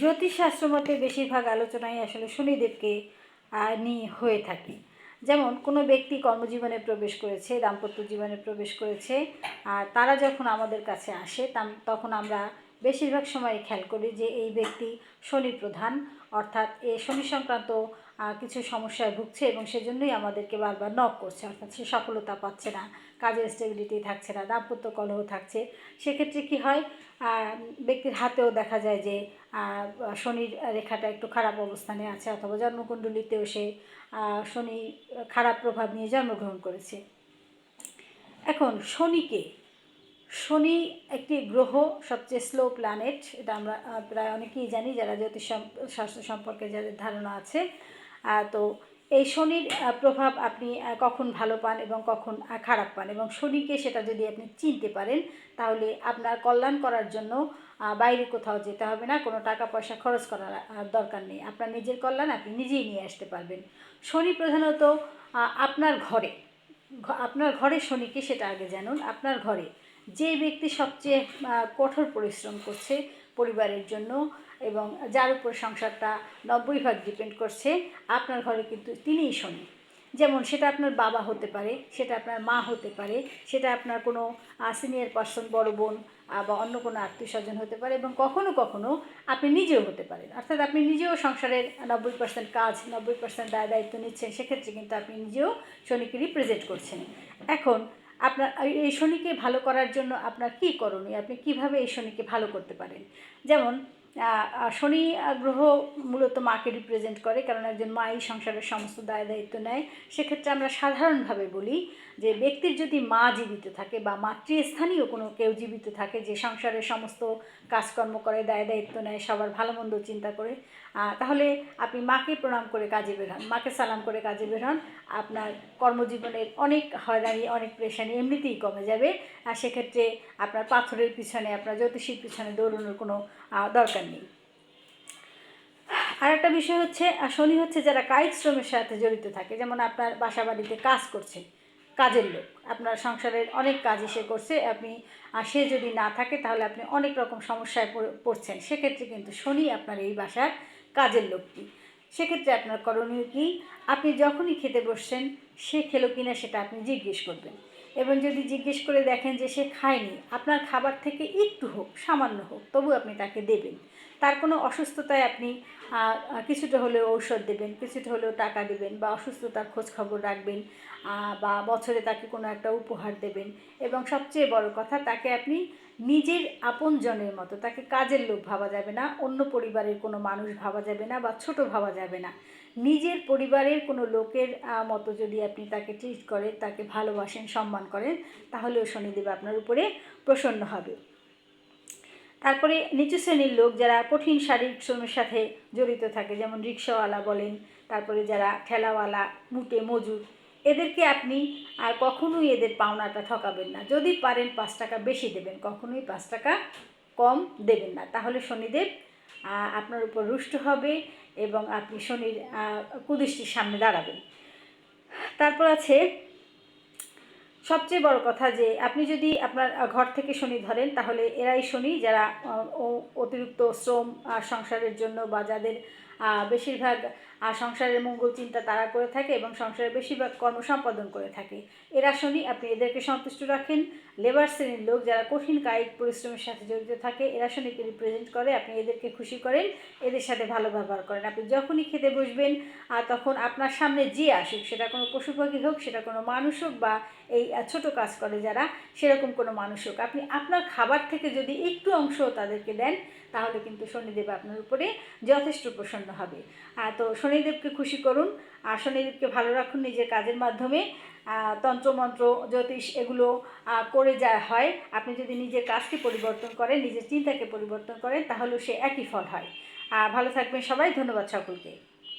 জ্যোতিষশাস্ত্র মতে বেশিরভাগ আলোচনাই আসলে শনিদেবকে নিয়ে হয়ে থাকে। যেমন কোনো ব্যক্তি কর্মজীবনে প্রবেশ করেছে, দাম্পত্য জীবনে প্রবেশ করেছে, আর তারা যখন আমাদের কাছে আসে তখন আমরা বেশিরভাগ সময় খেয়াল করি যে এই ব্যক্তি শনি প্রধান, অর্থাৎ এ শনি সংক্রান্ত কিছু সমস্যায় ভুগছে এবং সেজন্যই আমাদেরকে বারবার নক করছে, অর্থাৎ সে সফলতা পাচ্ছে না, কাজের স্টেবিলিটি থাকছে না, দাম্পত্য কলহ থাকছে। সেক্ষেত্রে কি হয় ব্যক্তির হাতেও দেখা যায় যে শনির রেখাটা একটু খারাপ অবস্থানে আছে অথবা জন্মকুণ্ডলিতেও সে শনি খারাপ প্রভাব নিয়ে জন্মগ্রহণ করেছে। এখন শনিকে শনি একটি গ্রহ, সবচেয়ে স্লো প্ল্যানেট এটা আমরা প্রায় অনেকেই জানি যারা জ্যোতিষ শাস্ত্র সম্পর্কে যাদের ধারণা আছে। তো এই শনির প্রভাব আপনি কখন ভালো পান এবং কখন খারাপ পান? এবং শনিকে সেটা যদি আপনি চিনতে পারেন, তাহলে আপনার কল্যাণ করার জন্য বাইরে কোথাও যেতে হবে না, কোনো টাকা পয়সা খরচ করার দরকার নেই। আপনার নিজের কল্যাণ আপনি নিজেই নিয়ে আসতে পারবেন। শনি প্রধানত আপনার ঘরে আপনার ঘরে শনিকে সেটা আগে জানুন, আপনার ঘরে। যে ব্যক্তি সবচেয়ে কঠোর পরিশ্রম করছে পরিবারের জন্য এবং যার উপর সংসারটা নব্বই ভাগ ডিপেন্ড করছে, আপনার ঘরে কিন্তু তিনিই শনি যেমন সেটা আপনার বাবা হতে পারে, সেটা আপনার মা হতে পারে, সেটা আপনার কোনো সিনিয়র পার্সন বড় বোন বা অন্য কোনো আত্মীয় স্বজন হতে পারে এবং কখনো কখনো আপনি নিজেও হতে পারেন। অর্থাৎ আপনি নিজেও সংসারের নব্বই পার্সেন্ট কাজ, নব্বই পার্সেন্ট দায় দায়িত্ব নিচ্ছেন, সেক্ষেত্রে কিন্তু আপনি নিজেও শনিকে রিপ্রেজেন্ট করছেন। এখন আপনার, এই- শনিকে ভালো করার জন্য আপনার কী করণীয়? আপনি কীভাবে এই শনিকে ভালো করতে পারেন? যেমন শনি গ্রহ মূলত মাকে রিপ্রেজেন্ট করে কারণ একজন মাই সংসারের সমস্ত দায় দায়িত্ব নেয়। সেক্ষেত্রে আমরা সাধারণভাবে বলি যে ব্যক্তির যদি মা জীবিত থাকে বা মাতৃস্থানীয় কোনো কেউ জীবিত থাকে যে সংসারের সমস্ত কাজকর্ম করে দায় দায়িত্ব নেয় সবার ভালো মন্দ চিন্তা করে তাহলে আপনি মাকে প্রণাম করে কাজে বের হন মাকে সালাম করে কাজে বের হন। আপনার কর্মজীবনের অনেক হয়রানি অনেক প্রেশানি এমনিতেই কমে যাবে। আর সেক্ষেত্রে আপনার পাথরের পিছনে আপনার জ্যোতিষীর পিছনে দৌড়ানোর কোনো আহ, দরকার নেই আর একটা বিষয় হচ্ছে শনি হচ্ছে যারা কায়িক শ্রমের সাথে জড়িত থাকে, যেমন আপনার বাসা বাড়িতে কাজ করছে, কাজের লোক, আপনার সংসারের অনেক কাজ এসে করছে, আপনি সে যদি না থাকে তাহলে আপনি অনেক রকম সমস্যায় পড়ে- পড়ছেন। সেক্ষেত্রে কিন্তু শনি আপনার এই বাসার কাজের লোকটি। সেক্ষেত্রে আপনার করণীয় কি? আপনি যখনই খেতে বসছেন, সে খেলো কিনা সেটা আপনি জিজ্ঞেস করবেন। এবং যদি জিজ্ঞেস করে দেখেন যে সে খায়নি, আপনার খাবার থেকে একটু হোক, সামান্য হোক, তবু আপনি তাকে দেবেন। তার কোনো অসুস্থতায় আপনি কিছুটা হলেও ঔষধ দেবেন, কিছুটা হলেও টাকা দেবেন বা অসুস্থতার খোঁজ খবর রাখবেন বা বছরে তাকে কোনো একটা উপহার দেবেন। এবং সবচেয়ে বড় কথা, তাকে আপনি নিজের আপনজনের মতো, তাকে কাজের লোক ভাবা যাবে না, অন্য পরিবারের কোনো মানুষ ভাবা যাবে না বা ছোট ভাবা যাবে না। নিজের পরিবারের কোনো লোকের মতো যদি আপনি তাকে ট্রিট করেন, তাকে ভালোবাসেন, সম্মান করেন, তাহলেও শনিদেব আপনার উপরে প্রসন্ন হবে। তারপরে নিচু শ্রেণির লোক যারা কঠিন শারীরিক শ্রমের সাথে জড়িত থাকে, যেমন রিক্সাওয়ালা বলেন, তারপরে যারা ঠেলাওয়ালা, মুটে, মজুর এদেরকে আপনি আর কখনোই এদের পাওনাটা ঠকাবেন না। যদি পারেন পাঁচ টাকা বেশি দেবেন, কখনোই পাঁচ টাকা কম দেবেন না। তাহলে শনিদেব আপনার উপর রুষ্ট হবে এবং আপনি শনির কুদৃষ্টির সামনে দাঁড়াবেন। তারপর আছে, সবচেয়ে বড় কথা যে আপনি যদি আপনার ঘর থেকে শনি ধরেন, তাহলে এরাই শনি যারা অতিরিক্ত শ্রম সংসারের জন্য বা যাদের বেশিরভাগ সংসারের মঙ্গল চিন্তা তারা করে থাকে এবং সংসারের বেশিরভাগ কর্ম সম্পাদন করে থাকে। এরা শনি আপনি এদেরকে সন্তুষ্ট রাখেন। লেবার শ্রেণির লোক যারা কঠিন কায়িক পরিশ্রমের সাথে জড়িত থাকে, এরা শনিকে রিপ্রেজেন্ট করে, আপনি এদেরকে খুশি করেন, এদের সাথে ভালো ব্যবহার করেন। আপনি যখনই খেতে বসবেন আর তখন আপনার সামনে যে আসুক, সেটা কোনো পশু পাখি হোক, সেটা কোনো মানুষ হোক বা এই ছোট কাজ করে যারা, সেরকম কোনো মানুষ হোক। আপনি আপনার খাবার থেকে যদি একটু অংশ তাদেরকে দেন, তাহলে কিন্তু শনিদেব আপনার উপরে যথেষ্ট প্রসন্ন হবে। আহ, তো শনিদেবকে খুশি করুন। আর শনিদেবকে ভালো রাখুন নিজের কাজের মাধ্যমে। তন্ত্রমন্ত্র জ্যোতিষ এগুলো করে যা হয় আপনি যদি নিজের কাজকে পরিবর্তন করেন নিজের চিন্তাকে পরিবর্তন করেন তাহলেও সে একই ফল হয়। ভালো থাকবেন সবাই ধন্যবাদ সকলকে।